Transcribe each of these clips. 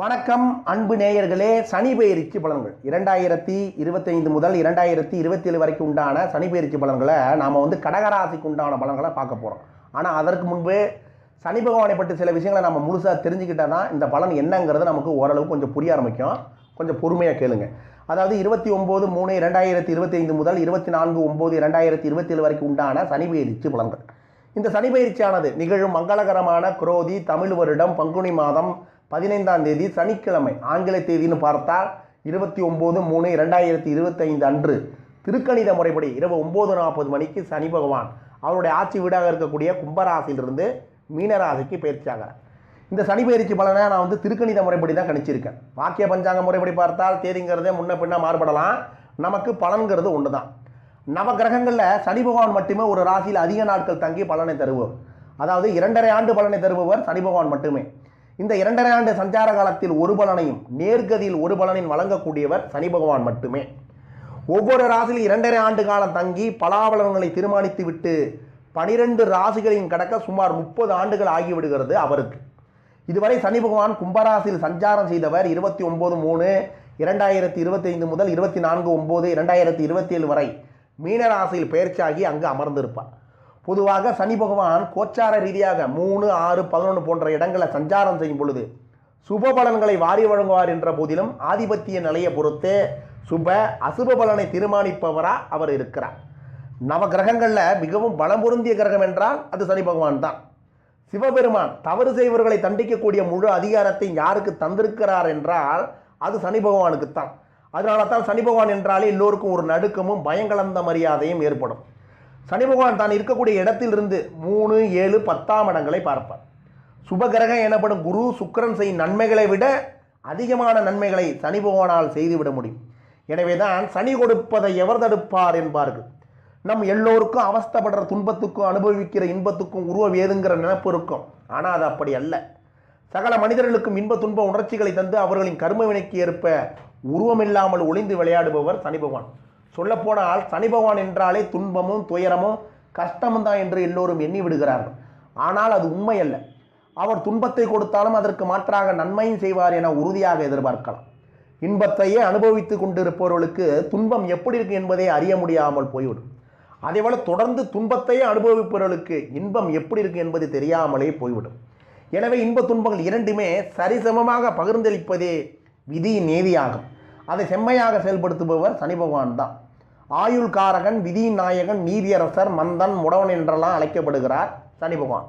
வணக்கம் அன்பு நேயர்களே. சனி பெயர்ச்சி பலன்கள். இரண்டாயிரத்தி இருபத்தைந்து முதல் இரண்டாயிரத்தி இருபத்தேழு வரைக்கும் உண்டான சனி பெயர்ச்சி பலன்களை நாம் வந்து கடகராசிக்கு உண்டான பலன்களை பார்க்க போகிறோம் ஆனால் அதற்கு முன்பு சனி பகவானை பற்றி சில விஷயங்களை நம்ம முழுசாக தெரிஞ்சுக்கிட்டால் தான் இந்த பலன் என்னங்கிறது நமக்கு ஓரளவு கொஞ்சம் புரிய ஆரம்பிக்கும். கொஞ்சம் பொறுமையாக கேளுங்க. அதாவது இருபத்தி ஒம்பது மூணு இரண்டாயிரத்தி இருபத்தைந்து முதல் இருபத்தி நான்கு ஒம்பது இரண்டாயிரத்தி இருபத்தேழு வரைக்கும் உண்டான சனி பெயர்ச்சி பலன்கள். இந்த சனி பயிற்சியானது நிகழும் மங்களகரமான குரோதி தமிழ் வருடம் பங்குனி மாதம் பதினைந்தாம் தேதி சனிக்கிழமை ஆங்கில தேதின்னு பார்த்தால் இருபத்தி ஒம்பது மூணு இரண்டாயிரத்தி இருபத்தைந்து அன்று. திருக்கணித முறைப்படி இரவு ஒம்பது நாற்பது மணிக்கு சனி பகவான் அவருடைய ஆட்சி வீடாக இருக்கக்கூடிய கும்பராசியிலிருந்து மீனராசிக்கு பயிற்சியாகிறார் இந்த சனி பயிற்சி பலனை நான் வந்து திருக்கணித முறைப்படி தான் கணிச்சிருக்கேன். வாக்கிய பஞ்சாங்க முறைப்படி பார்த்தால் தேதிங்கிறதே முன்ன பின்ன மாறுபடலாம். நமக்கு பலன்கிறது ஒன்று தான் நவ கிரகங்களில் சனி பகவான் மட்டுமே ஒரு ராசியில் அதிக நாட்கள் தங்கி பலனை தருவோம் அதாவது இரண்டரை ஆண்டு பலனை தருபவர் சனி பகவான் மட்டுமே. இந்த இரண்டரை ஆண்டு சஞ்சார காலத்தில் ஒரு பலனையும் நேர்கதியில் ஒரு பலனையும் வழங்கக்கூடியவர் சனி பகவான் மட்டுமே. ஒவ்வொரு ராசியில் இரண்டரை ஆண்டு காலம் தங்கி பலாபலன்களை தீர்மானித்து விட்டு பனிரெண்டு ராசிகளையும் கடக்க சுமார் முப்பது ஆண்டுகள் ஆகிவிடுகிறது அவருக்கு. இதுவரை சனி பகவான் கும்பராசியில் சஞ்சாரம் செய்தவர் இருபத்தி ஒன்பது மூணு இரண்டாயிரத்தி இருபத்தைந்து முதல் இருபத்தி நான்கு ஒம்பது இரண்டாயிரத்தி இருபத்தேழு வரை மீனராசியில் பயிற்சியாகி அங்கு அமர்ந்திருப்பார். பொதுவாக சனி பகவான் கோச்சார ரீதியாக மூணு ஆறு பதினொன்று போன்ற இடங்களை சஞ்சாரம் செய்யும் பொழுது சுப பலன்களை வாரி வழங்குவார் என்ற போதிலும் ஆதிபத்திய நிலையை பொறுத்து சுப அசுப பலனை தீர்மானிப்பவராக அவர் இருக்கிறார். நவ கிரகங்களில் மிகவும் பலம் பொருந்திய கிரகம் என்றால் அது சனி பகவான் தான். சிவபெருமான் தவறு செய்வர்களை தண்டிக்கக்கூடிய முழு அதிகாரத்தை யாருக்கு தந்திருக்கிறார் என்றால் அது சனி பகவானுக்குத்தான். அதனால தான் சனி பகவான் என்றாலே எல்லோருக்கும் ஒரு நடுக்கமும் பயங்கலந்த மரியாதையும் ஏற்படும். சனி பகவான் தான் இருக்கக்கூடிய இடத்திலிருந்து மூணு ஏழு பத்தாம் இடங்களை பார்ப்பார். சுபகிரகம் எனப்படும் குரு சுக்கிரன் செய்யும் நன்மைகளை விட அதிகமான நன்மைகளை சனி பகவானால் செய்துவிட முடியும். எனவே தான் சனி கொடுப்பதை எவர் தடுப்பார் என்பார்கள். நம் எல்லோருக்கும் அவஸ்தைப்படுற துன்பத்துக்கும் அனுபவிக்கிற இன்பத்துக்கும் உருவ வேதுங்கிற நினைப்பு இருக்கும். ஆனால் அது அப்படி அல்ல. சகல மனிதர்களுக்கும் இன்ப துன்ப உணர்ச்சிகளை தந்து அவர்களின் கர்ம வினைக்கு ஏற்ப உருவமில்லாமல் ஒளிந்து விளையாடுபவர் சனி பகவான். சொல்லப்போனால் சனி பகவான் என்றாலே துன்பமும் துயரமும் கஷ்டமும் தான் என்று எல்லோரும் எண்ணி விடுகிறார்கள். ஆனால் அது உண்மை அல்ல. அவர் துன்பத்தை கொடுத்தாலும் அதற்கு மாற்றாக நன்மையும் செய்வார் என உறுதியாக எதிர்பார்க்கலாம். இன்பத்தையே அனுபவித்து கொண்டிருப்பவர்களுக்கு துன்பம் எப்படி இருக்கு என்பதை அறிய முடியாமல் போய்விடும். அதேபோல் தொடர்ந்து துன்பத்தையே அனுபவிப்பவர்களுக்கு இன்பம் எப்படி இருக்கு என்பது தெரியாமலே போய்விடும். எனவே இன்ப துன்பங்கள் இரண்டுமே சரிசமமாக பகிர்ந்தளிப்பதே விதி நேதியாகும். அதை செம்மையாக செயல்படுத்துபவர் சனி பகவான் தான். ஆயுள் காரகன் விதியின் நாயகன் நீதியரசர் மந்தன் முடவன் என்றெல்லாம் அழைக்கப்படுகிறார் சனி பகவான்.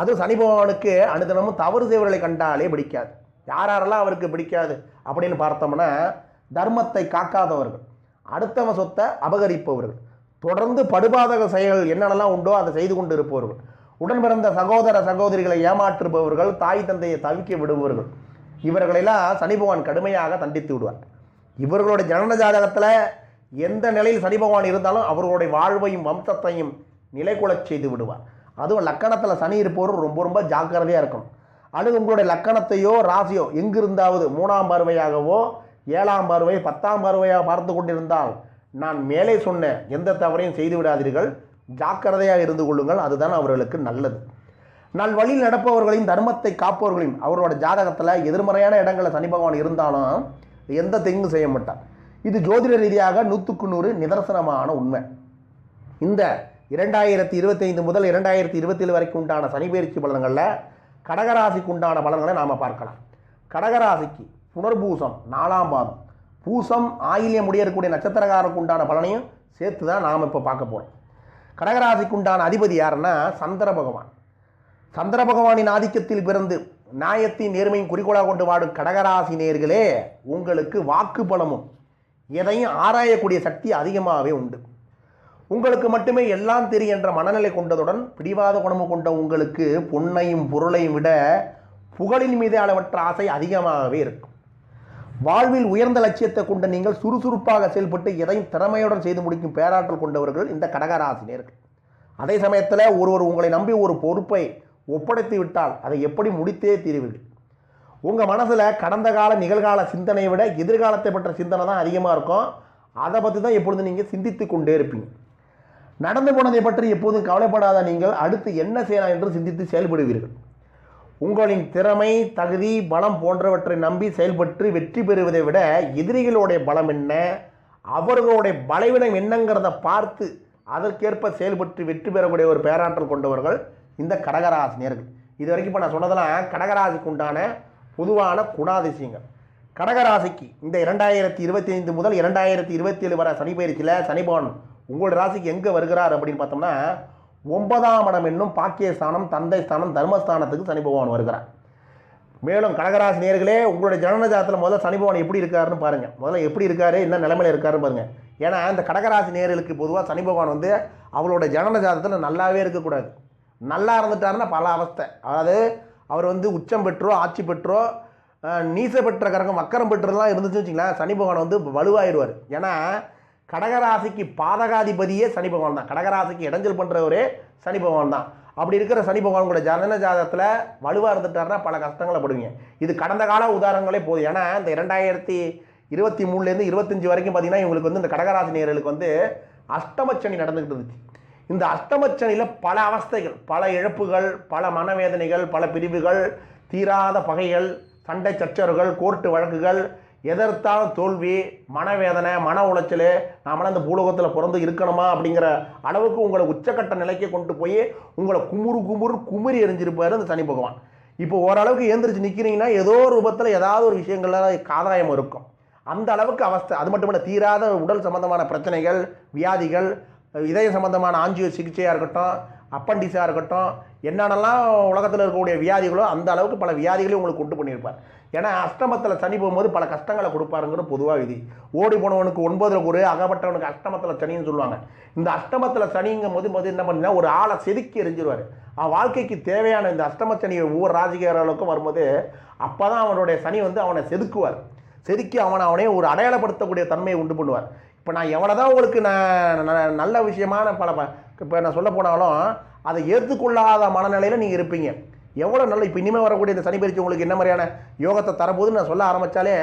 அது சனி பகவானுக்கு அனுதினமும் தவறு செய்வர்களை கண்டாலே பிடிக்காது. யாரெல்லாம் அவருக்கு பிடிக்காது அப்படின்னு பார்த்தோம்னா தர்மத்தை காக்காதவர்கள் அடுத்தவன் சொத்தை அபகரிப்பவர்கள் தொடர்ந்து படுபாதக செயல்கள் என்னென்னலாம் உண்டோ அதை செய்து கொண்டு இருப்பவர்கள் உடன் பிறந்த சகோதர சகோதரிகளை ஏமாற்றுபவர்கள் தாய் தந்தையை தவிக்க விடுபவர்கள் இவர்களெல்லாம் சனி பகவான் கடுமையாக தண்டித்து விடுவார். இவர்களுடைய ஜனன ஜாதகத்தில் எந்த நிலையில் சனி பகவான் இருந்தாலும் அவர்களுடைய வாழ்வையும் வம்சத்தையும் நிலைகுலச் செய்து விடுவார். அதுவும் லக்கணத்தில் சனி இருப்பவர் ரொம்ப ரொம்ப ஜாக்கிரதையாக இருக்கணும். அல்லது உங்களுடைய லக்கணத்தையோ ராசியோ எங்கிருந்தாவது மூணாம் பார்வையாகவோ ஏழாம் பார்வை பத்தாம் பார்வையாக பார்த்து கொண்டிருந்தால் நான் மேலே சொன்ன எந்த தவறையும் செய்து விடாதீர்கள். ஜாக்கிரதையாக இருந்து கொள்ளுங்கள். அதுதான் அவர்களுக்கு நல்லது. நல் வழியில் நடப்பவர்களையும் தர்மத்தை காப்பவர்களையும் அவரோட ஜாதகத்தில் எதிர்மறையான இடங்களில் சனி பகவான் இருந்தாலும் எந்த தெங்கும் செய்ய மாட்டார். இது ஜோதிட ரீதியாக நூற்றுக்கு நூறு நிதர்சனமான உண்மை. இந்த இரண்டாயிரத்தி இருபத்தைந்து முதல் இரண்டாயிரத்தி இருபத்தேழு வரைக்கும் உண்டான சனிபெயர்ச்சி பலன்களில் கடகராசிக்கு உண்டான பலன்களை நாம் பார்க்கலாம். கடகராசிக்கு புனர்பூசம் நாலாம் பாதம். பூசம் ஆயிலியம் முடியக்கூடிய நட்சத்திரக்காரருக்கு உண்டான பலனையும் சேர்த்து தான் நாம் இப்போ பார்க்க போகிறோம் கடகராசிக்கு உண்டான அதிபதி யாருன்னா சந்திர பகவான். சந்திர பகவானின் ஆதிக்கத்தில் பிறந்து நியாயத்தின் நேர்மையும் குறிக்கோளாக கொண்டு வாடும் கடகராசி நேர்களே உங்களுக்கு வாக்கு பலமும் எதையும் ஆராயக்கூடிய சக்தி அதிகமாகவே உண்டு. உங்களுக்கு மட்டுமே எல்லாம் தெரியும் என்ற மனநிலை கொண்டதுடன் பிடிவாத குணமும் கொண்ட உங்களுக்கு பொன்னையும் பொருளையும் விட புகழின் மீது அளவற்ற ஆசை அதிகமாகவே இருக்கும். வாழ்வில் உயர்ந்த லட்சியத்தை கொண்ட நீங்கள் சுறுசுறுப்பாக செயல்பட்டு எதையும் திறமையுடன் செய்து முடிக்கும் பேராற்றல் கொண்டவர்கள் இந்த கடகராசினியர்கள். அதே சமயத்தில் ஒருவர் உங்களை நம்பி ஒரு பொறுப்பை ஒப்படைத்து விட்டால் அதை எப்படி முடித்தே தீர்வீர்கள்? உங்கள் மனசில் கடந்த கால நிகழ்கால சிந்தனையை விட எதிர்காலத்தை பற்ற சிந்தனை தான் அதிகமாக இருக்கும். அதை பற்றி தான் எப்பொழுதும் நீங்கள் சிந்தித்து கொண்டே இருப்பீங்க. நடந்து போனதை பற்றி எப்போதும் கவலைப்படாத நீங்கள் அடுத்து என்ன செய்யலாம் என்று சிந்தித்து செயல்படுவீர்கள். உங்களின் திறமை தகுதி பலம் போன்றவற்றை நம்பி செயல்பட்டு வெற்றி பெறுவதை விட எதிரிகளுடைய பலம் என்ன? அவர்களுடைய பலவீனம் என்னங்கிறத பார்த்து அதற்கேற்ப செயல்பட்டு வெற்றி பெறக்கூடிய ஒரு பேராற்றல் கொண்டவர்கள் இந்த கடகராசினியர்கள். இது வரைக்கும் இப்போ நான் சொன்னதெல்லாம் கடகராசிக்கு உண்டான பொதுவான குணாதிசயங்கள். கடகராசிக்கு இந்த இரண்டாயிரத்தி இருபத்தி ஐந்து முதல் இரண்டாயிரத்தி இருபத்தி ஏழு வர சனி பயிற்சியில் சனிபவன் உங்களோட ராசிக்கு எங்கே வருகிறார் அப்படின்னு பார்த்தோம்னா ஒன்பதாம் இடம் என்னும் பாக்கியஸ்தானம் தந்தை ஸ்தானம் தர்மஸ்தானத்துக்கு சனி பகவான் வருகிறார். மேலும் கடகராசி நேர்களே உங்களுடைய ஜனன ஜாதத்தில் முதல்ல சனி பகவான் எப்படி இருக்காருன்னு பாருங்கள் முதல்ல எப்படி இருக்காரு என்ன நிலைமையில் இருக்காருன்னு பாருங்கள் ஏன்னா இந்த கடகராசி நேர்களுக்கு பொதுவாக சனி பகவான் வந்து அவளோட ஜனன ஜாதத்தில் நல்லாவே இருக்கக்கூடாது. நல்லா இருந்துட்டாருன்னா பல அவஸ்தை. அதாவது அவர் வந்து உச்சம் பெற்றோ ஆட்சி பெற்றோ அஹ், நீச பெற்ற கரகம் வக்கரம் பெற்றதெல்லாம் இருந்துச்சு வச்சுங்களேன் சனி பகவான் வந்து வலுவாயிடுவார். ஏன்னா கடகராசிக்கு பாதகாதிபதியே சனி பகவான் தான். கடகராசிக்கு இடைஞ்சல் பண்ணுறவரே சனி பகவான் தான். அப்படி இருக்கிற சனி பகவான் கூட ஜனன ஜாதகத்தில் வலுவாக இருந்துட்டாருன்னா பல கஷ்டங்களை படுவீங்க. இது கடந்த கால உதாரணங்களே போதும். ஏன்னா இந்த இரண்டாயிரத்தி இருபத்தி மூணுலேருந்து இருபத்தஞ்சி வரைக்கும் பார்த்தீங்கன்னா இவங்களுக்கு வந்து இந்த கடகராசி நேர்களுக்கு வந்து அஷ்டமச்சனி நடந்துக்கிட்டு இருந்துச்சு. இந்த அஷ்டமச்சனையில் பல அவஸ்தைகள் பல இழப்புகள் பல மனவேதனைகள் பல பிரிவுகள் தீராத பகைகள் சண்டை சச்சரவுகள் கோர்ட்டு வழக்குகள் எதிர்த்தாலும் தோல்வி மனவேதனை மன உளைச்சல் நாமெல்லாம் இந்த பூலோகத்தில் பிறந்து இருக்கணுமா அப்படிங்கிற அளவுக்கு உங்களை உச்சக்கட்ட நிலைக்கு கொண்டு போய் உங்களை குமுறு குமுறு குமுறி எரிஞ்சிருப்பார் இந்த சனி பகவான். இப்போ ஓரளவுக்கு ஏந்திரிச்சு நிற்கிறீங்கன்னா ஏதோ ஒரு ரூபத்தில் ஏதாவது ஒரு விஷயங்கள்ல காதாயம் இருக்கும். அந்த அளவுக்கு அவஸ்தை அது மட்டும் இல்லை தீராத உடல் சம்பந்தமான பிரச்சனைகள் வியாதிகள் இதய சம்பந்தமான ஆஞ்சியோ சிகிச்சையாக இருக்கட்டும் அப்பண்டிஸாக இருக்கட்டும் என்னென்னலாம் உலகத்தில் இருக்கக்கூடிய வியாதிகளோ அந்த அளவுக்கு பல வியாதிகளையும் உங்களுக்கு உண்டு பண்ணியிருப்பார். ஏன்னா அஷ்டமத்தில் சனி போகும்போது பல கஷ்டங்களை கொடுப்பாருங்கிற பொதுவாக விதி. ஓடி போனவனுக்கு ஒன்பதில் ஒரு அகப்பட்டவனுக்கு அஷ்டமத்தில் சனின்னு சொல்லுவாங்க. இந்த அஷ்டமத்தில் சனிங்கும் போது போது என்ன பண்ணுன்னா ஒரு ஆளை செதுக்கி எரிஞ்சிருவார். அவன் வாழ்க்கைக்கு தேவையான இந்த அஷ்டம சனி ஒவ்வொரு ராஜகீரர்களுக்கும் வரும்போது அப்போ தான் அவனுடைய சனி வந்து அவனை செதுக்குவார். செதுக்கி அவனை அவனே ஒரு அடையாளப்படுத்தக்கூடிய தன்மையை உண்டு பண்ணுவார். இப்போ நான் எவ்வளோ தான் உங்களுக்கு நான் ந- நல்ல விஷயமான பல இப்போ நான் சொல்ல போனாலும் அதை ஏற்றுக்கொள்ளாத மனநிலையில் நீங்கள் இருப்பீங்க. எவ்வளோ நல்ல இப்போ இனிமேல் வரக்கூடிய இந்த சனி பயிற்சி உங்களுக்கு என்ன மாதிரியான யோகத்தை தரப்போதுன்னு நான் சொல்ல ஆரம்பித்தாலே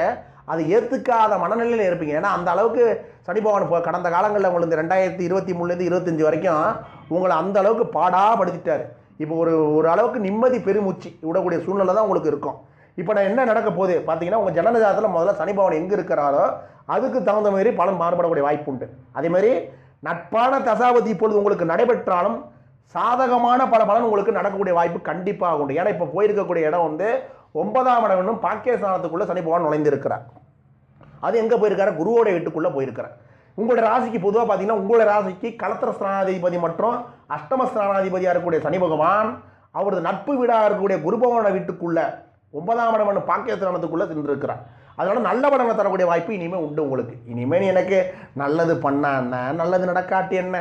அதை ஏற்றுக்காத மனநிலையில் இருப்பீங்க. ஏன்னா அந்த அளவுக்கு சனி பகவான் இப்போ கடந்த காலங்களில் உங்களுக்கு இந்த ரெண்டாயிரத்தி இருபத்தி மூணுலேருந்து இருபத்தஞ்சி வரைக்கும் உங்களை அந்த அளவுக்கு பாடாக படுத்திட்டார் இப்போ ஒரு ஒரு அளவுக்கு நிம்மதி பெருமூச்சு விடக்கூடிய சூழ்நிலை தான் உங்களுக்கு இருக்கும். இப்போ நான் என்ன நடக்க போகுது? பார்த்தீங்கன்னா உங்கள் ஜனன முதல்ல சனி எங்கே இருக்கிறாரோ அதுக்கு தகுந்த மாதிரி பலன் மாறுபடக்கூடிய வாய்ப்பு உண்டு. அதேமாதிரி நட்பான தசாபதி இப்பொழுது உங்களுக்கு நடைபெற்றாலும் சாதகமான பல பலன் உங்களுக்கு நடக்கக்கூடிய வாய்ப்பு கண்டிப்பாக உண்டு. ஏன்னா இப்போ போயிருக்கக்கூடிய இடம் வந்து ஒன்பதாம் இடம் இன்னும் பாக்கியஸ்தானத்துக்குள்ளே சனி பகவான் நுழைந்திருக்கிறார். அது எங்கே போயிருக்காரு? குருவோட வீட்டுக்குள்ளே போயிருக்கிறார். உங்களோட ராசிக்கு பொதுவாக பார்த்தீங்கன்னா உங்களோட ராசிக்கு கலத்திர ஸ்தானாதிபதி மற்றும் அஷ்டம ஸ்தானாதிபதியாக இருக்கக்கூடிய சனி பகவான் அவரது நட்பு வீடாக இருக்கக்கூடிய குருபவன வீட்டுக்குள்ளே ஒன்பதாம் இடம் பாக்கியத்தனத்துக்குள்ளே சென்றிருக்கிறார் அதனால் நல்ல படங்களை தரக்கூடிய வாய்ப்பு இனிமேல் உண்டு உங்களுக்கு. இனிமேல் நீ எனக்கு நல்லது பண்ணா என்ன? நல்லது நடக்காட்டி என்ன?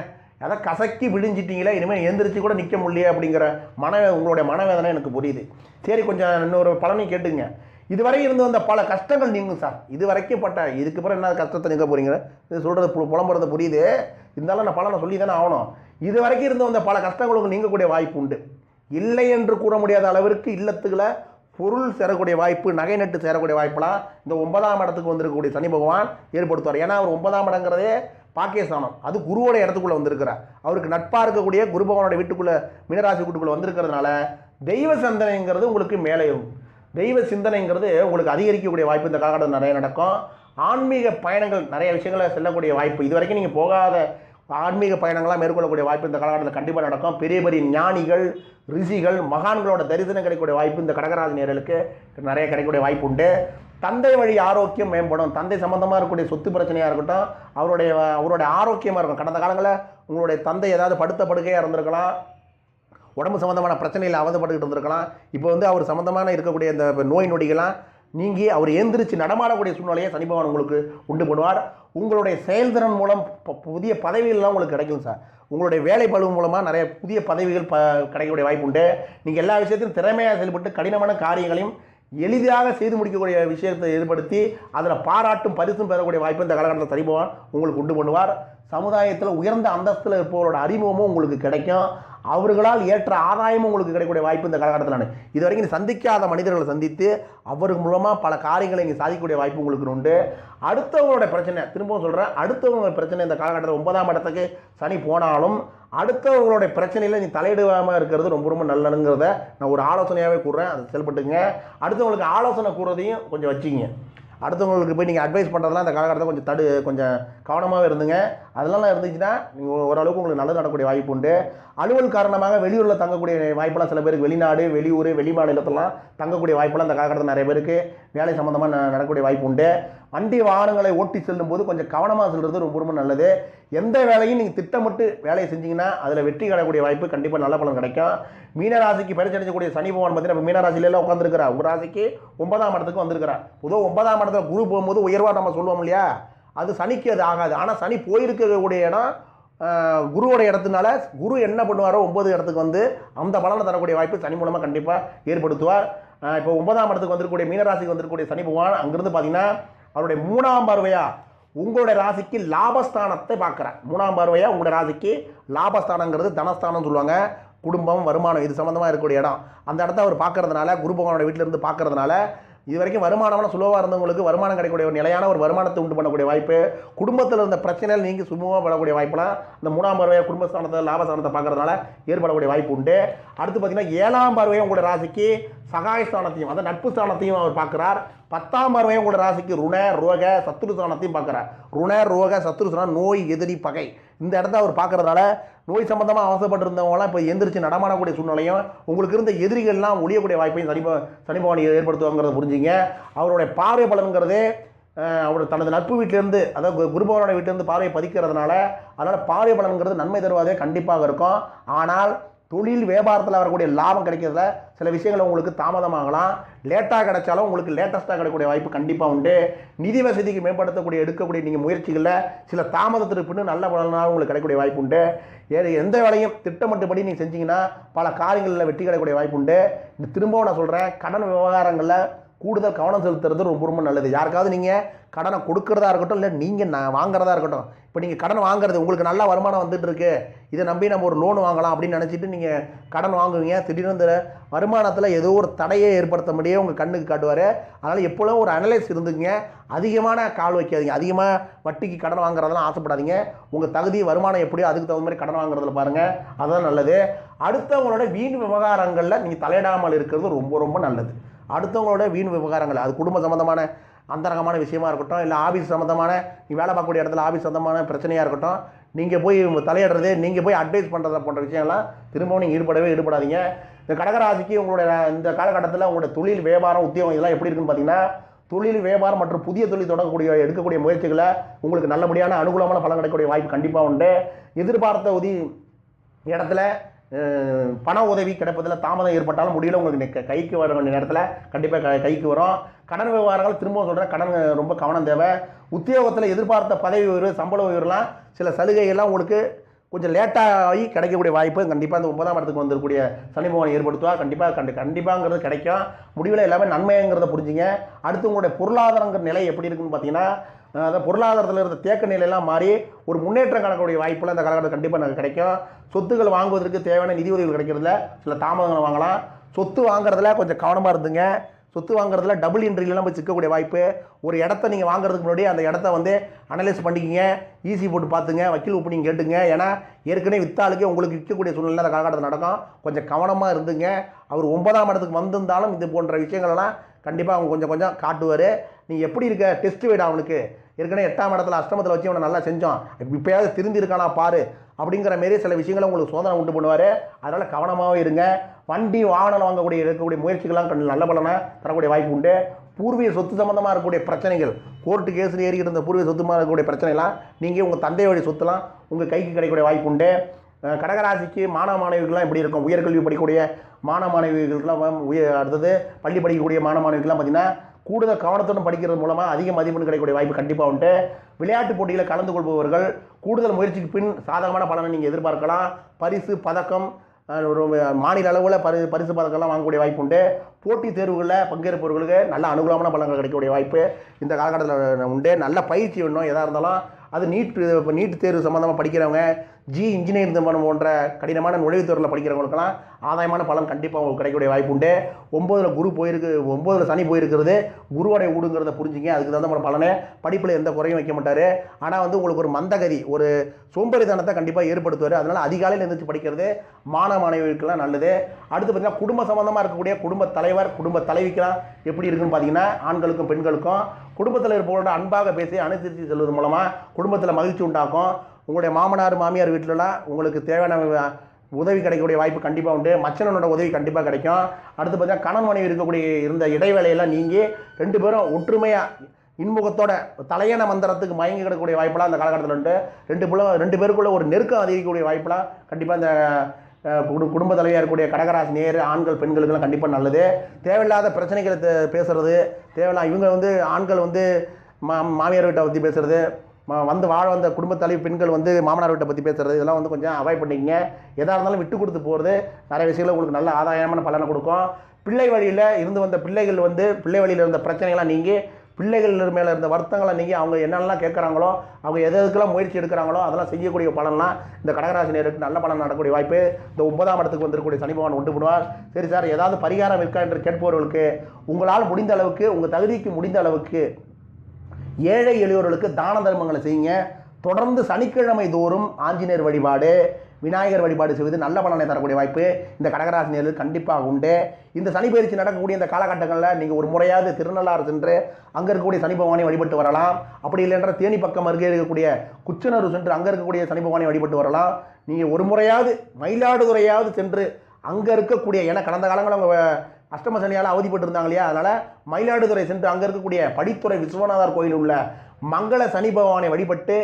அதை கசக்கி விழிஞ்சிட்டிங்களே இனிமேல் எழுந்திரிச்சு கூட நிற்க முடியல அப்படிங்கிற மன உங்களுடைய மனவேதனை எனக்கு புரியுது. சரி கொஞ்சம் இன்னொரு பலனை கேட்டுங்க. இதுவரை இருந்து வந்த பல கஷ்டங்கள் நீங்கும் சார். இது வரைக்கும் பட்ட இதுக்கு பிறகு என்ன கஷ்டத்தை நீங்க போகிறீங்க இது சொல்கிறது பு புலம்புறது புரியுது. இருந்தாலும் நான் பலனை சொல்லி தானே ஆகணும். இது வரைக்கும் இருந்து வந்த பல கஷ்டங்களுக்கு நீங்கக்கூடிய வாய்ப்பு உண்டு. இல்லை என்று கூற முடியாத அளவிற்கு இல்லத்துக்களை பொருள் சேரக்கூடிய வாய்ப்பு நகை நட்டு சேரக்கூடிய வாய்ப்பெல்லாம் இந்த ஒன்பதாம் இடத்துக்கு வந்திருக்கக்கூடிய சனி பகவான் ஏற்படுத்துவார். ஏன்னா அவர் ஒன்பதாம் இடங்கிறதே பாக்கியஸ்தானம். அது குருவோட இடத்துக்குள்ளே வந்திருக்கிறார். அவருக்கு நட்பாக இருக்கக்கூடிய குரு பகவானோட வீட்டுக்குள்ளே மீனராசி வீட்டுக்குள்ளே வந்திருக்கிறதுனால தெய்வ சிந்தனைங்கிறது உங்களுக்கு மேலே இருக்கும் தெய்வ சிந்தனைங்கிறது உங்களுக்கு அதிகரிக்கக்கூடிய வாய்ப்பு இந்த காலகட்டத்தில் நிறைய நடக்கும். ஆன்மீக பயணங்கள் நிறைய விஷயங்களை செல்லக்கூடிய வாய்ப்பு. இது வரைக்கும் நீங்கள் போகாத ஆன்மீக பயணங்களாக மேற்கொள்ளக்கூடிய வாய்ப்பு இந்த காலகட்டத்தில் கண்டிப்பாக நடக்கும். பெரிய பெரிய ஞானிகள் ரிஷிகள் மகான்களோட தரிசனம் கிடைக்கக்கூடிய வாய்ப்பு இந்த கடகராசி நேர்களுக்கு நிறைய கிடைக்கக்கூடிய வாய்ப்பு உண்டு. தந்தை வழி ஆரோக்கியம் மேம்படும். தந்தை சம்பந்தமாக இருக்கக்கூடிய சொத்து பிரச்சனையாக இருக்கட்டும் அவருடைய அவருடைய ஆரோக்கியமாக இருக்கும். கடந்த காலங்களில் உங்களுடைய தந்தை ஏதாவது படுத்த படுக்கையாக இருந்திருக்கலாம் உடம்பு சம்மந்தமான பிரச்சனையில் அவதப்பட்டுக்கிட்டு இருந்திருக்கலாம். இப்போ வந்து அவர் சம்மந்தமான இருக்கக்கூடிய இந்த நோய் நொடிகள்லாம் நீங்கி அவர் எந்திரிச்சு நடமாடக்கூடிய சூழ்நிலையை சனி பகவான் உங்களுக்கு உண்டு பண்ணுவார். உங்களுடைய செயல்திறன் மூலம் ப- புதிய பதவிகள்லாம் உங்களுக்கு கிடைக்கும் சார். உங்களுடைய வேலை மூலமாக நிறைய புதிய பதவிகள் ப கிடைக்கக்கூடிய வாய்ப்பு உண்டு. நீங்கள் எல்லா விஷயத்திலும் திறமையாக செயல்பட்டு கடினமான காரியங்களையும் எளிதாக செய்து முடிக்கக்கூடிய விஷயத்தை ஏற்படுத்தி அதில் பாராட்டும் பரிசும் பெறக்கூடிய வாய்ப்பு இந்த காலகட்டத்தில் சனி உங்களுக்கு உண்டு பண்ணுவார். சமுதாயத்தில் உயர்ந்த அந்தஸ்தில் இருப்பவரோட அறிமுகமும் உங்களுக்கு கிடைக்கும். அவர்களால் ஏற்ற ஆதாயமும் உங்களுக்கு கிடைக்கக்கூடிய வாய்ப்பு இந்த காலகட்டத்தில் இது வரைக்கும் நீங்கள் சந்திக்காத மனிதர்களை சந்தித்து அவர்கள் மூலமாக பல காரியங்களை நீங்கள் சாதிக்கக்கூடிய வாய்ப்பு உங்களுக்கு உண்டு. அடுத்தவங்களோட பிரச்சனை திரும்பவும் சொல்கிறேன் அடுத்தவங்களோட பிரச்சனை இந்த காலகட்டத்தில் ஒன்பதாம் இடத்துக்கு சனி போனாலும் அடுத்தவங்களுடைய பிரச்சனையில் நீ தலையிடாமல் இருக்கிறது ரொம்ப ரொம்ப நல்லதுங்கிறத நான் ஒரு ஆலோசனையாகவே கூறுறேன். அதை செயல்பட்டுங்க அடுத்தவங்களுக்கு ஆலோசனை கூறுறதையும் கொஞ்சம் வச்சுங்க அடுத்தவங்களுக்கு போய் நீங்கள் அட்வைஸ் பண்ணுறதுலாம் அந்த காலகட்டத்தில் கொஞ்சம் தடு கொஞ்சம் கவனமாகவே இருந்துங்க. அதெல்லாம் இருந்துச்சுன்னா நீங்கள் ஓரளவுக்கு உங்களுக்கு நல்லது நடக்கக்கூடிய வாய்ப்பு உண்டு. அலுவல் காரணமாக வெளியூரில் தங்கக்கூடிய வாய்ப்பெல்லாம் சில பேருக்கு வெளிநாடு வெளியூர் வெளி மாநிலத்தெல்லாம் தங்கக்கூடிய வாய்ப்பெல்லாம் அந்த காலகட்டத்தில் நிறைய பேருக்கு வேலை சம்மந்தமாக நடக்கக்கூடிய வாய்ப்பு உண்டு. வண்டி வாகனங்களை ஓட்டி செல்லும்போது கொஞ்சம் கவனமாக செல்வது ரொம்ப ரொம்ப நல்லது. எந்த வேலையும் நீங்கள் திட்டமிட்டு வேலையை செஞ்சீங்கன்னா அதில் வெற்றி கிடைக்கக்கூடிய வாய்ப்பு கண்டிப்பாக நல்ல பலன் கிடைக்கும். மீனராசிக்கு பரிசளிக்கக்கூடிய சனி பகவான் பார்த்தீங்கன்னா மீனராசிலாம் உட்காந்துருக்கிறா உங்கள் ராசிக்கு ஒன்பதாம் இடத்துக்கு வந்திருக்கிறார். பொதுவாக ஒன்பதாம் இடத்துல குரு போகும்போது உயர்வாக நம்ம சொல்லுவோம் இல்லையா? அது சனிக்கு அது ஆகாது. ஆனால் சனி போயிருக்கக்கூடிய இடம் குருவோட இடத்துனால குரு என்ன பண்ணுவாரோ ஒன்பது இடத்துக்கு வந்து அந்த பலனை தரக்கூடிய வாய்ப்பு சனி மூலமாக கண்டிப்பாக ஏற்படுத்துவார். இப்போ ஒன்பதாம் இடத்துக்கு வந்திருக்கக்கூடிய மீனராசிக்கு வந்திருக்கக்கூடிய சனி பகவான் அங்கேருந்து பார்த்தீங்கன்னா அவருடைய மூணாம் பார்வையா? உங்களுடைய ராசிக்கு லாபஸ்தானத்தை பார்க்குறேன் மூணாம் பார்வையா உங்களுடைய ராசிக்கு லாபஸ்தானங்கிறது தனஸ்தானம் சொல்லுவாங்க. குடும்பம் வருமானம் இது சம்மந்தமாக இருக்கக்கூடிய இடம். அந்த இடத்த அவர் பார்க்கறதுனால குரு பகவானோட வீட்டிலேருந்து பார்க்கறதுனால இது வரைக்கும் வருமானம்லாம் சுலபமாக இருந்தவங்களுக்கு வருமானம் கிடைக்கக்கூடிய ஒரு நிலையான ஒரு வருமானத்தை உண்டு பண்ணக்கூடிய வாய்ப்பு. குடும்பத்தில் இருந்த பிரச்சனைகள் நீங்கள் சுமூகமாக படக்கூடிய வாய்ப்பெல்லாம் இந்த மூணாம் பார்வையை குடும்பஸ்தானத்தை லாபஸ்தானத்தை பார்க்குறதுனால ஏற்படக்கூடிய வாய்ப்பு உண்டு. அடுத்து பார்த்தீங்கன்னா ஏழாம் பார்வையும் உங்களுடைய ராசிக்கு சகாயஸ்தானத்தையும் அந்த நட்பு ஸ்தானத்தையும் அவர் பார்க்குறார். பத்தாம் பார்வையும் உங்களோட ராசிக்கு ருண ரோக சத்துரு ஸ்தானத்தையும் பார்க்குறார். ருண ரோக சத்துரு ஸ்தானம் நோய் எதிரி பகை. இந்த இடத்த அவர் பார்க்குறதுனால நோய் சம்மந்தமாக அவசரப்பட்டிருந்தவங்களாம் இப்போ எந்திரிச்சு நடமாடக்கூடிய சூழ்நிலையும் உங்களுக்கு இருந்த எதிரிகள்லாம் ஒழியக்கூடிய வாய்ப்பையும் சனி ப- சனி பகவான் ஏற்படுத்துவாங்கிறத புரிஞ்சுங்க. அவருடைய பார்வை பலன்கிறதே அவருடைய அவர் தனது நட்பு வீட்டிலேருந்து அதாவது குருபவனோட வீட்டிலேருந்து பார்வையை பதிக்கிறதுனால அதனால் பார்வை பலன்கிறது நன்மை தருவதே கண்டிப்பாக இருக்கும். ஆனால் தொழில் வியாபாரத்தில் வரக்கூடிய லாபம் கிடைக்கிறதுல சில விஷயங்கள் உங்களுக்கு தாமதமாகலாம். லேட்டாக கிடைச்சாலும் உங்களுக்கு லேட்டஸ்ட்டாக கிடைக்கக்கூடிய வாய்ப்பு கண்டிப்பாக உண்டு. நிதி வசதிக்கு மேம்படுத்தக்கூடிய எடுக்கக்கூடிய நீங்கள் முயற்சிகளில் சில தாமதத்திற்கு பின்னு நல்ல பலனாக உங்களுக்கு கிடைக்கக்கூடிய வாய்ப்பு உண்டு. ஏ- எந்த வேலையும் திட்டமிட்டபடி நீங்கள் செஞ்சீங்கன்னா பல காரியங்களில் வெற்றி கிடைக்கக்கூடிய வாய்ப்பு உண்டு. திரும்பவும் நான் சொல்கிறேன் கடன் விவகாரங்களில் கூடுதல் கவனம் செலுத்துறது ரொம்ப ரொம்ப நல்லது. யாருக்காவது நீங்கள் கடனை கொடுக்கறதா இருக்கட்டும் இல்லை நீங்கள் நான் வாங்குறதா இருக்கட்டும் இப்போ நீங்கள் கடன் வாங்குறது உங்களுக்கு நல்ல வருமானம் வந்துட்டு இருக்கு இதை நம்பி நம்ம ஒரு லோன் வாங்கலாம் அப்படின்னு நினச்சிட்டு நீங்கள் கடன் வாங்குவீங்க. திடீர்னு இந்த வருமானத்தில் ஏதோ ஒரு தடையை ஏற்படுத்த முடியே உங்கள் கண்ணுக்கு காட்டுவார். அதனால் எப்பொழுதும் ஒரு அனலைஸ் இருந்துங்க அதிகமான கால் வைக்காதீங்க. அதிகமாக வட்டிக்கு கடன் வாங்குறதெல்லாம் ஆசைப்படாதீங்க. உங்கள் தகுதி வருமானம் எப்படியோ அதுக்கு தகுந்த மாதிரி கடன் வாங்குறதுல பாருங்கள் அதுதான் நல்லது. அடுத்தவங்களோட வீண் விவகாரங்களில் நீங்கள் தலையிடாமல் இருக்கிறது ரொம்ப ரொம்ப நல்லது. அடுத்தவங்களோட வீண் விவகாரங்கள் அது குடும்ப சம்மந்தமான அந்தரகமான விஷயமா இருக்கட்டும் இல்லை ஆஃபீஸ் சம்மந்தமான நீ வேலை பார்க்கக்கூடிய இடத்துல ஆஃபீஸ் சம்மந்தமான பிரச்சனையாக இருக்கட்டும் நீங்கள் போய் தலையிடுறது நீங்கள் போய் அட்வைஸ் பண்ணுறது போன்ற விஷயம்லாம் திரும்பவும் நீங்கள் ஈடுபடவே ஈடுபடாதீங்க. இந்த கடகராசிக்கு உங்களுடைய இந்த காலகட்டத்தில் உங்களுடைய தொழில் வியாபாரம் உத்தியோகம் இதெல்லாம் எப்படி இருக்குன்னு பார்த்தீங்கன்னா தொழில் வியாபாரம் மற்றும் புதிய தொழில் தொடங்கக்கூடிய எடுக்கக்கூடிய முயற்சிகளை உங்களுக்கு நல்லபடியான அனுகூலமான பலன் கிடைக்கக்கூடிய வாய்ப்பு கண்டிப்பாக உண்டு. எதிர்பார்த்த உதவி இடத்துல பண உதவி கிடைப்பதில் தாமதம் ஏற்பட்டாலும் முடியல உங்களுக்கு. கைக்கு வர வேண்டிய நேரத்தில் கண்டிப்பாக கைக்கு வரும். கடன் விவகாரங்கள் திரும்பவும் சொல்கிறேன் கடன் ரொம்ப கவனம் தேவை. உத்தியோகத்தில் எதிர்பார்த்த பதவி உயர்வு சம்பள உயர்வுலாம் சில சலுகைகள்லாம் உங்களுக்கு கொஞ்சம் லேட்டாகி கிடைக்கக்கூடிய வாய்ப்பு கண்டிப்பாக இந்த ஒன்பதாம் இடத்துக்கு வந்திருக்கக்கூடிய சனி பகவான் ஏற்படுத்துவா. கண்டிப்பாக கண்டி கண்டிப்பாங்கிறது கிடைக்கும். முடிவில் எல்லாமே நன்மைங்கிறத புரிஞ்சுங்க. அடுத்து உங்களுடைய பொருளாதாரங்கிற நிலை எப்படி இருக்குன்னு பார்த்தீங்கன்னா அதாவது பொருளாதாரத்தில் இருந்த தேக்க நிலையெல்லாம் மாறி ஒரு முன்னேற்றம் காணக்கூடிய வாய்ப்புலாம் இந்த காலகட்டத்தில் கண்டிப்பாக நமக்கு கிடைக்கும். சொத்துக்கள் வாங்குவதற்கு தேவையான நிதி உதவிகள் கிடைக்கிறதுல சில தாமதங்களை வாங்கலாம். சொத்து வாங்குறதுல கொஞ்சம் கவனமாக இருந்துங்க. சொத்து வாங்குறதுல டபுள் என்ட்ரிலாம் போய் சிக்கக்கூடிய வாய்ப்பு. ஒரு இடத்த நீங்கள் வாங்குறதுக்கு முன்னாடி அந்த இடத்த வந்து அனலைஸ் பண்ணிக்கிங்க. ஈஸி போட்டு பார்த்துங்க. வக்கீல் ஒப்பீனியன் கேட்டுங்க. ஏன்னா ஏற்கனவே வித்தாளுக்கே உங்களுக்கு விற்கக்கூடிய சூழ்நிலை அந்த காலகட்டத்தில் நடக்கும். கொஞ்சம் கவனமாக இருந்துங்க. அவர் ஒன்பதாம் இடத்துக்கு வந்திருந்தாலும் இது போன்ற விஷயங்கள்லாம் கண்டிப்பாக அவங்க கொஞ்சம் கொஞ்சம் காட்டுவார். நீ எப்படி இருக்க? டெஸ்ட் வைடா அவனுக்கு. ஏற்கனவே எட்டாம் இடத்துல அஷ்டமத்தில் வச்சு அவனை நல்லா செஞ்சோம் இப்போயாவது திருந்தி இருக்கானா பாரு. அப்படிங்கிற மாரி சில விஷயங்களை உங்களுக்கு சோதனை உண்டு பண்ணுவார். அதனால் கவனமாகவே இருங்க. வண்டி வாகனம் வாங்கக்கூடிய இருக்கக்கூடிய முயற்சிகள்லாம் கொஞ்சம் நல்ல பலனை தரக்கூடிய வாய்ப்பு உண்டு. பூர்வீக சொத்து சம்மந்தமாக இருக்கக்கூடிய பிரச்சனைகள் கோர்ட்டு கேஸில் ஏறி இருந்த பூர்வீக சொத்துமாக இருக்கக்கூடிய பிரச்சனைலாம் நீங்கள் உங்கள் தந்தையோடைய சொத்துலாம் உங்கள் கைக்கு கிடைக்கக்கூடிய வாய்ப்பு உண்டு. கடகராசிக்கு மாணவ மாணவிகள்லாம் எப்படி இருக்கும்? உயர்கல்வி படிக்கக்கூடிய மாணவ மாணவிகளுக்கெல்லாம் உயர் அடுத்தது பள்ளி படிக்கக்கூடிய மாணவ மாணவிகள்லாம் பார்த்தீங்கன்னா கூடுதல் கவனத்துடன் படிக்கிறது மூலமாக அதிக மதிப்பெண் கிடைக்கக்கூடிய வாய்ப்பு கண்டிப்பாக உண்டு. விளையாட்டு போட்டியில் கலந்து கொள்பவர்கள் கூடுதல் முயற்சிக்கு பின் சாதகமான பலனை நீங்கள் எதிர்பார்க்கலாம். பரிசு பதக்கம் ஒரு மாநில அளவில் பரி பரிசு பதக்கம்லாம் வாங்கக்கூடிய வாய்ப்பு உண்டு. போட்டித் தேர்வுகளில் பங்கேற்பவர்களுக்கு நல்ல அனுகூலமான பலன்கள் கிடைக்கக்கூடிய வாய்ப்பு இந்த காலகட்டத்தில் உண்டு. நல்ல பயிற்சி வேணும். எதாக இருந்தாலும் அது நீட் இப்போ நீட் தேர்வு சம்மந்தமாக படிக்கிறவங்க ஜி இன்ஜினியரிங் சம்பந்தம் போன்ற கடினமான நுழைவுத் தேர்வில் படிக்கிறவங்களுக்கெல்லாம் ஆதாயமான பலன் கண்டிப்பாக உங்களுக்கு கிடைக்கக்கூடிய வாய்ப்பு உண்டு. ஒம்போதில் குரு போயிருக்கு ஒம்போதில் சனி போயிருக்கிறது குருவோடைய ஊடுங்கிறத புரிஞ்சுங்க. அதுக்கு தகுந்த மாதிரி பலனை. படிப்பில் எந்த குறையும் வைக்க மாட்டார். ஆனால் வந்து உங்களுக்கு ஒரு மந்தகதி ஒரு சோம்பேறித்தனத்தை கண்டிப்பாக ஏற்படுத்துவார். அதனால் அதிகாலையில் எழுந்திரிச்சு படிக்கிறது மாணவ மாணவிகளுக்கெல்லாம் நல்லது. அடுத்து பார்த்தீங்கன்னா குடும்ப சம்மந்தமாக இருக்கக்கூடிய குடும்ப தலைவர் குடும்ப தலைவிக்கெல்லாம் எப்படி இருக்குன்னு பார்த்தீங்கன்னா ஆண்களுக்கும் பெண்களுக்கும் குடும்பத்தில் இருப்பவங்களோட அன்பாக பேசி அனுசரித்து செல்வது மூலமாக குடும்பத்தில் மகிழ்ச்சி உண்டாக்கும் உங்களுடைய மாமனார் மாமியார் வீட்டிலலாம் உங்களுக்கு தேவையான உதவி கிடைக்கக்கூடிய வாய்ப்பு கண்டிப்பாக உண்டு. மச்சனனோட உதவி கண்டிப்பாக கிடைக்கும். அடுத்து பார்த்தீங்கன்னா கணவன் மனைவி இருக்கக்கூடிய இருந்த இடைவேளையெல்லாம் நீங்கி ரெண்டு பேரும் ஒற்றுமையாக இன்முகத்தோட தலையண மந்திரத்துக்கு மயங்கி கிடக்கக்கூடிய வாய்ப்பெல்லாம் அந்த காலகட்டத்தில் உண்டு. ரெண்டு பிள்ளை ரெண்டு பேருக்குள்ளே ஒரு நெருக்கம் அதிகரிக்கக்கூடிய வாய்ப்பெல்லாம் கண்டிப்பாக இந்த குடும்ப தலைவியாக இருக்கக்கூடிய கடகராசி நேர் ஆண்கள் பெண்களுக்கெல்லாம் கண்டிப்பாக நல்லது. தேவையில்லாத பிரச்சனைகளை பேசுகிறது பேசுறது தேவையில்லாம் இவங்க வந்து ஆண்கள் வந்து மா மாமியார் வீட்டை பற்றி பேசுறது வந்து வாழ வந்த குடும்ப தலைவி பெண்கள் வந்து மாமனார் வீட்டை பற்றி பேசுறது இதெல்லாம் வந்து கொஞ்சம் அவாய்ட் பண்ணிக்கங்க. எதாக இருந்தாலும் விட்டு கொடுத்து போகிறது நிறைய விஷயங்கள் உங்களுக்கு நல்ல ஆதாயமான பலனை கொடுக்கும். பிள்ளை வழியில் இருந்து வந்த பிள்ளைகள் வந்து பிள்ளை வழியில் இருந்த பிரச்சனைகள்லாம் நீங்கள் பிள்ளைகள் மேலே இருந்த வருத்தங்களை நீங்கள் அவங்க என்னென்னலாம் கேட்குறாங்களோ அவங்க எது எதுக்கெல்லாம் முயற்சி எடுக்கிறாங்களோ அதெல்லாம் செய்யக்கூடிய பலன்லாம் இந்த கடகராசினியருக்கு நல்ல பலன் நடக்கக்கூடிய வாய்ப்பு. இந்த ஒன்பதாம் இடத்துக்கு வந்திருக்கக்கூடிய சனி பகவான் உண்டு பண்ணுவார். சரி சார் ஏதாவது பரிகாரம் இருக்கா என்று கேட்பவர்களுக்கு உங்களால் முடிந்த அளவுக்கு உங்கள் தகுதிக்கு முடிந்த அளவுக்கு ஏழை எளியோர்களுக்கு தான தர்மங்களை செய்யுங்க. தொடர்ந்து சனிக்கிழமை தோறும் ஆஞ்சநேயர் வழிபாடு. விநாயகர் வழிபாடு செய்வது நல்ல பலனை தரக்கூடிய வாய்ப்பு. இந்த கடகராசினியர்கள் கண்டிப்பாக உண்டு. இந்த சனி பயிற்சி நடக்கக்கூடிய இந்த காலகட்டங்களில் நீங்கள் ஒரு முறையாவது திருநள்ளாறு சென்று அங்கே இருக்கக்கூடிய சனி பகவானை வழிபட்டு வரலாம். அப்படி இல்லைன்ற தேனி பக்கம் அருகே இருக்கக்கூடிய குச்சனூர் சென்று அங்கே இருக்கக்கூடிய சனி பகவானை வழிபட்டு வரலாம். நீங்கள் ஒரு முறையாவது மயிலாடுதுறையாவது சென்று அங்கே இருக்கக்கூடிய ஏன்னா கடந்த காலங்களில் அவங்க அஷ்டம சனியால் அவதிப்பட்டு இருந்தாங்க இல்லையா? அதனால் மயிலாடுதுறை சென்று அங்கே இருக்கக்கூடிய படித்துறை விஸ்வநாதர் கோயில் உள்ள மங்கள சனி பகவானை வழிபட்டு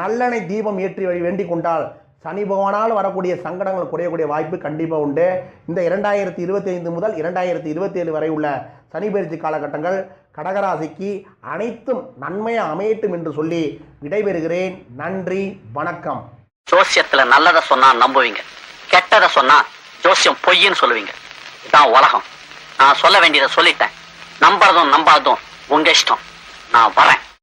நல்லெண்ணெய் தீபம் ஏற்றி வழி வேண்டிக் கொண்டால் சனி பகவானால் வரக்கூடிய சங்கடங்கள் குறையக்கூடிய வாய்ப்பு கண்டிப்பாக உண்டு. இந்த இரண்டாயிரத்தி இருபத்தி ஐந்து முதல் இரண்டாயிரத்தி இருபத்தி ஏழு வரை உள்ள சனி பயிற்சி காலகட்டங்கள் கடகராசிக்கு அனைத்தும் நன்மையாக அமையட்டும் என்று சொல்லி விடைபெறுகிறேன். நன்றி வணக்கம். ஜோசியத்தில் நல்லதை சொன்னா நம்புவீங்க. கெட்டதை சொன்னா ஜோசியம் பொய்ன்னு சொல்லுவீங்க. இதான் உலகம். நான் சொல்ல வேண்டியதை சொல்லிட்டேன். நம்புறதும் நம்பாததும் உங்க இஷ்டம். நான் வரேன்.